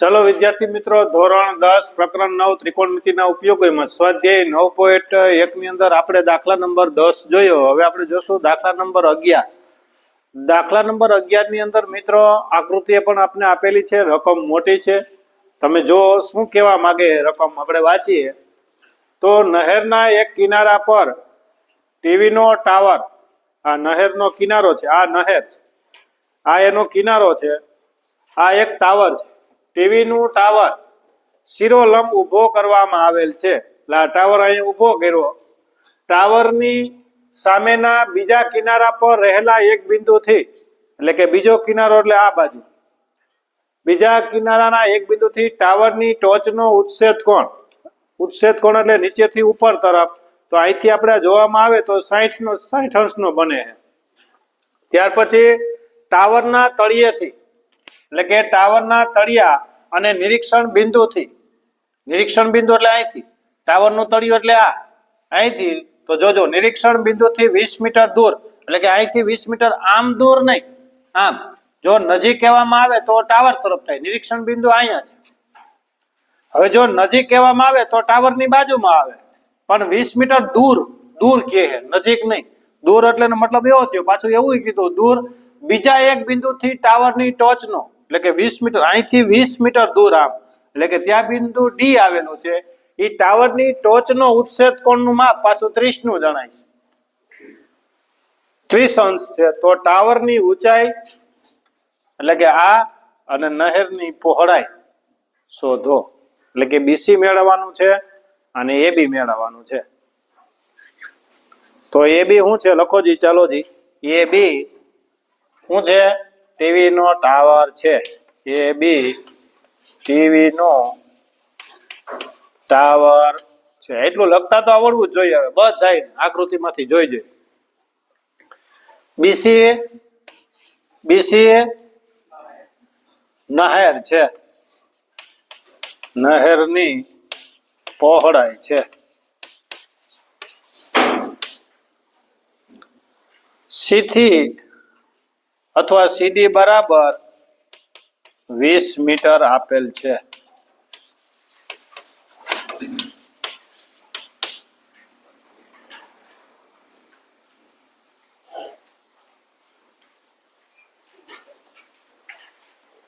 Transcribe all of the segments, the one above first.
ચલો વિદ્યાર્થી મિત્રો, ધોરણ દસ, પ્રકરણ નવ, ત્રિકોણમિતિના ઉપયોગમાં સ્વાધ્યાય નવ પોઈન્ટ એક ની અંદર આપણે દાખલા નંબર દસ જોયો. હવે આપણે જોશું દાખલા નંબર અગિયાર. દાખલા નંબર અગિયારની અંદર મિત્રો આકૃતિ પણ આપને આપેલી છે, રકમ મોટી છે. તમે જો શું કહેવા માંગે રકમ, આપણે વાંચીએ. તો નહેરના એક કિનારા પર ટીવીનો ટાવર, આ નહેરનો કિનારો છે, આ નહેર આ એનો કિનારો છે, આ એક ટાવર છે. ટીવી નું ટાવર શિરોલંબ ઊભો કરવામાં આવેલ છે. એટલે ટાવર અહીંયા ઊભો કર્યો. ટાવરની સામેના બીજા કિનારા પર રહેલા એક બિંદુથી, એટલે કે બીજો કિનારો એટલે આ બાજુ. બીજા કિનારાના એક બિંદુથી ટાવરની ટોચનો ઉચ્છેદ કોણ? ઉચ્છેદ કોણ એટલે નીચેથી ઉપર તરફ. તો અહીંથી આપણે જોવામાં આવે તો સાઠ નો સાઠ અંશનો બને ત્યાર પછી ટાવરના તળિયેથી એટલે કે ટાવરના તળિયા અને નિરીક્ષણ બિંદુથી. નિરીક્ષણ બિંદુ એટલે અહીંથી. ટાવરનું તળિયું એટલે આ. અહીંથી તો જોજો, નિરીક્ષણ બિંદુથી વીસ મીટર દૂર. એટલે કે અહીંથી વીસ મીટર આમ દૂર નહીં. આમ. જો નજીક કહેવામાં આવે તો ટાવર તરફ થાય. નિરીક્ષણ બિંદુ અહીંયા છે. હવે જો નજીક કહેવામાં આવે તો ટાવરની બાજુમાં આવે. પણ વીસ મીટર દૂર દૂર કહે નજીક નહીં. દૂર એટલે મતલબ એવો થયો. પાછું એવું કીધું, દૂર. બીજા એક બિંદુથી ટાવરની ટોચનો. એટલે કે વીસ મીટર, અહીંથી વીસ મીટર દૂર આમ. એટલે કે ત્યાં બિંદુ ડી આવેલું છે. એ ટાવરની ટોચનો ઉચ્છેદ કોણનું માપ પાછું ત્રીસનું જણાય છે. ત્રીસ અંશ છે. તો ટાવરની ઊંચાઈ, એટલે કે આ અને નહેરની પહોળાઈ શોધો. એટલે કે બીસી મેળવવાનું છે અને એ બી મેળવવાનું છે. તો એ બી શું છે? લખો જી, ચાલો જી. એ બી શું છે? ટીવી નો ટાવર છે. એ બી ટીવી નો ટાવર છે. એટલું લખતા તો આવડવું જ જોઈએ હવે. બધા આકૃતિમાંથી જોઈ જોઈએ બીસી બીસી નહેર છે. નહેરની પહોળાઈ છે. સીથી અથવા સીડી બરાબર વીસ મીટર આપેલ છે.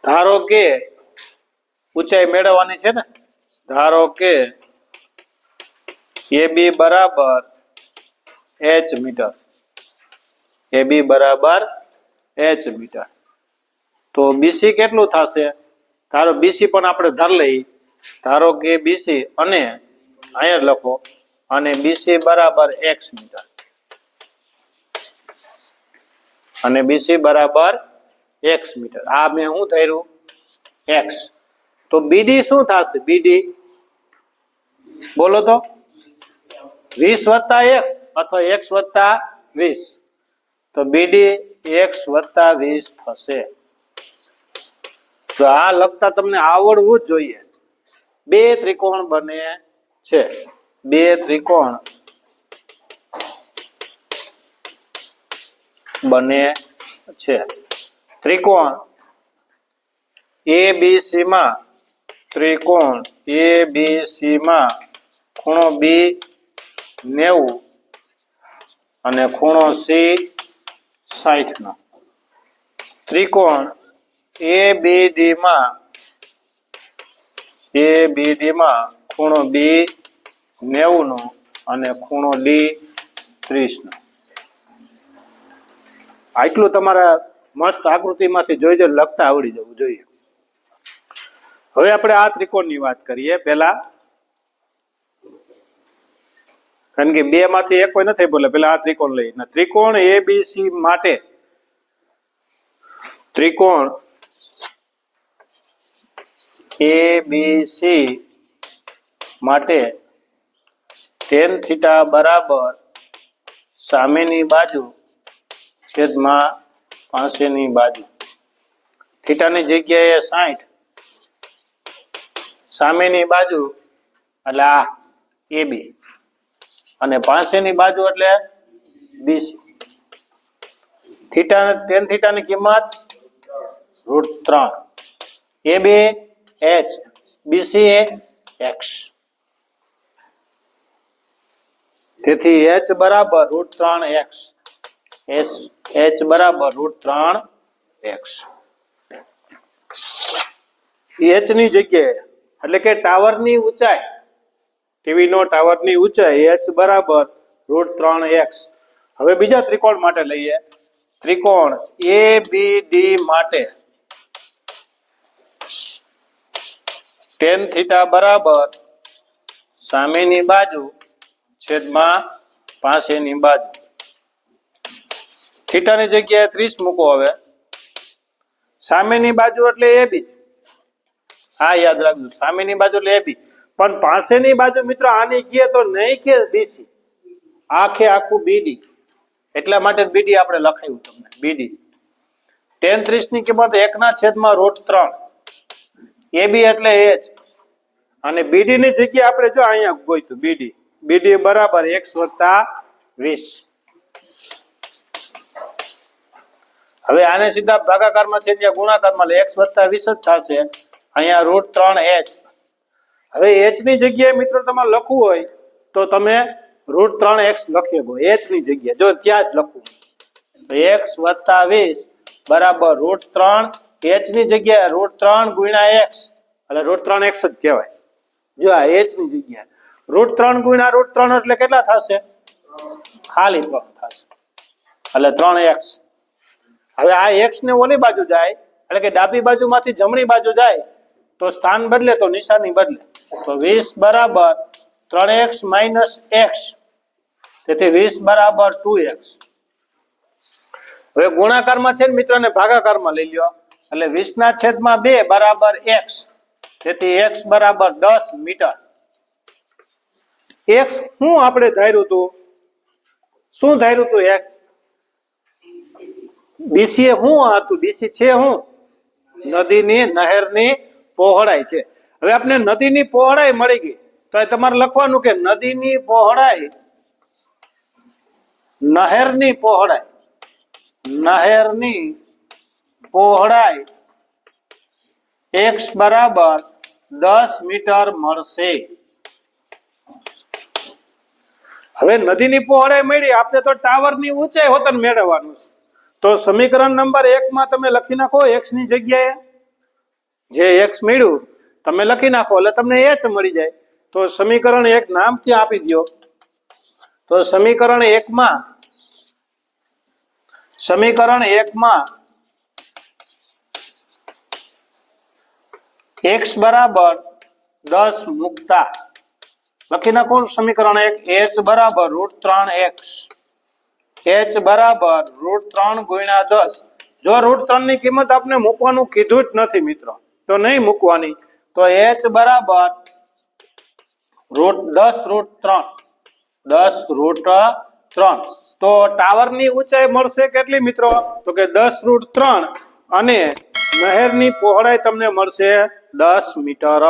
ધારો કે ઊંચાઈ મેળવવાની છે ને? ધારો કે એ બી બરાબર એચ મીટર. એ બી બરાબર એચ મીટર તો બીસી કેટલું થશે? ધારો બીસી પણ આપણે ધાર લઈ. ધારો કે બીસી અને અહીંયા લખો. અને બીસી બરાબર એક્સ મીટર અને બીસી બરાબર એક્સ મીટર આ મેં શું થયું એક્સ તો બીડી શું થશે? બીડી બોલો તો. વીસ વત્તા એક્સ અથવા એક્સ વત્તા વીસ. તો બીડી એક્સ વત્તા વીસ થશે. તો આ લખતા તમને આવડવું જ જોઈએ. બે ત્રિકોણ બને છે. બે ત્રિકોણ બને છે. ત્રિકોણ એ બી સી માં, ત્રિકોણ એ બી સી માં, ખૂણો બી નેવું અને ખૂણો સી સાઠ નો ત્રિકોણ એ બે ડી માં એ બી ડી માં ખૂણો બી નેવું નો અને ખૂણો ડી ત્રીસ નો આટલું તમારા મસ્ત આકૃતિમાંથી જોઈ જોઈ લખતા આવડી જવું જોઈએ. હવે આપણે આ ત્રિકોણની વાત કરીએ. પહેલા કારણ કે બે માંથી એક કોઈ નથી બોલે. પેલા આ ત્રિકોણ લઈ ત્રિકોણ એ બી સી માટે ત્રિકોણ એ બી સી માટે ટેન થીટા બરાબર સામેની બાજુ છેદમાં પાસેની બાજુ. થીટાની જગ્યાએ સાઠ સામેની બાજુ એટલે આ એ બી અને પાસેની બાજુ એટલે બીસી થીટા ટેન થીટાની કિંમત રૂટ ત્રણ. એ બે એચ. બીસી એ એક્સ. તેથી એચ બરાબર રૂટ ત્રણ એક્સ. એચ એચ બરાબર રૂટ ત્રણ એક્સ. એચની જગ્યાએ, એટલે કે ટાવરની ઊંચાઈ ટીવી નો ટાવરની ઊંચાઈ એચ બરાબર રૂટ ત્રણ એક્સ. હવે બીજા ત્રિકોણ માટે લઈએ. ત્રિકોણ એ બી ડી માટે ટેન થીટા બરાબર સામેની બાજુ છેદમાં પાસેની બાજુ. થીટાની જગ્યાએ ત્રીસ મૂકો હવે. સામેની બાજુ એટલે એ બી. હા, યાદ રાખજો. સામેની બાજુ એટલે એ બી. પણ પાસેની બાજુ મિત્રો આની કીએ તો નહીં કે ડીસી. આખે આખું બીડી. એટલા માટે બીડી આપણે લખાયું તમને, બીડી. ટેન ત્રીસની કિંમત એકના છેદમાં રોટ ત્રણ. એ બી એટલે એચ અને બીડી ની જગ્યા આપણે જો અહીંયા ગોઈતું બીડી. બીડી બરાબર એક્સ વત્તા વીસ. હવે આને સીધા ભાગાકારમાં છે ત્યાં ગુણાકારમાં એટલે એક્સ વત્તા વીસ જ થશે. અહીંયા રૂટ ત્રણ એચ હવે એચની જગ્યાએ મિત્રો તમારે લખવું હોય તો તમે રૂટ ત્રણ એક્સ લખી શકો. એચની જગ્યાએ. જો ત્યાં જ લખવું એક્સ વત્તા વીસ બરાબર રૂટ ત્રણ. એચની જગ્યાએ રૂટ ત્રણ ગુણ્યા એક્સ એટલે રૂટ ત્રણ એક્સ જ કહેવાય. જો આ એચની જગ્યાએ. રૂટ ત્રણ ગુણ્યા રૂટ ત્રણ એટલે કેટલા થશે? ખાલી પગ થશે. એટલે ત્રણ એક્સ હવે આ એક્સ ને ઓલી બાજુ જાય. એટલે કે ડાબી બાજુમાંથી જમણી બાજુ જાય. તો સ્થાન બદલે તો નિશાની બદલે. તો વીસ બરાબર ત્રણ એક્સ માઇનસ એક્સ. તેથી વીસ બરાબર ટુ એક્સ. હવે ગુણાકારમાં છે ને મિત્રોને ભાગાકારમાં લઈ લ્યો. એટલે વીસ ના છેદમાં બે બરાબર એક્સ. તેથી એક્સ બરાબર દસ મીટર. એક્સ શું આપણે ધાર્યું હતું? શું ધાર્યું હતું એક્સ? બીસી શું હતું? બીસી છે શું નદીની નહેરની પહોળાઈ છે. હવે આપણે નદીની પહોળાઈ મળી ગઈ. તો એ તમારે લખવાનું કે નદીની પહોળાઈ, નહેરની પહોળાઈ નહેરની પહોળાઈ એક્સ બરાબર દસ મીટર મળશે. હવે નદીની પહોળાઈ મળી આપણે તો ટાવરની ઊંચાઈ હોતન મેળવવાનું છે. તો સમીકરણ નંબર એકમાં તમે લખી નાખો એક્સની જગ્યાએ. જે એક્સ મળ્યું તમે લખી નાખો, એટલે તમને એચ મળી જાય. તો સમીકરણ એક નામ ત્યાં આપી દો તો સમીકરણ એકમાં સમીકરણ એકમાં એક્સ બરાબર દસ મુકતા. લખી નાખો સમીકરણ એક એચ બરાબર રૂટ ત્રણ એક્સ એચ બરાબર રૂટ ત્રણ ગુણ્યા દસ. જો રૂટ ત્રણની કિંમત આપને મૂકવાનું કીધું જ નથી મિત્રો, તો નહીં મૂકવાની. તો એચ બરાબર રૂટ દસ રૂટ ત્રણ. દસ રૂટ ત્રણ. તો ટાવરની ઊંચાઈ મળશે કેટલી મિત્રો? તો કે દસ રૂટ ત્રણ અને નહેરની પહોળાઈ તમને મળશે દસ મીટર.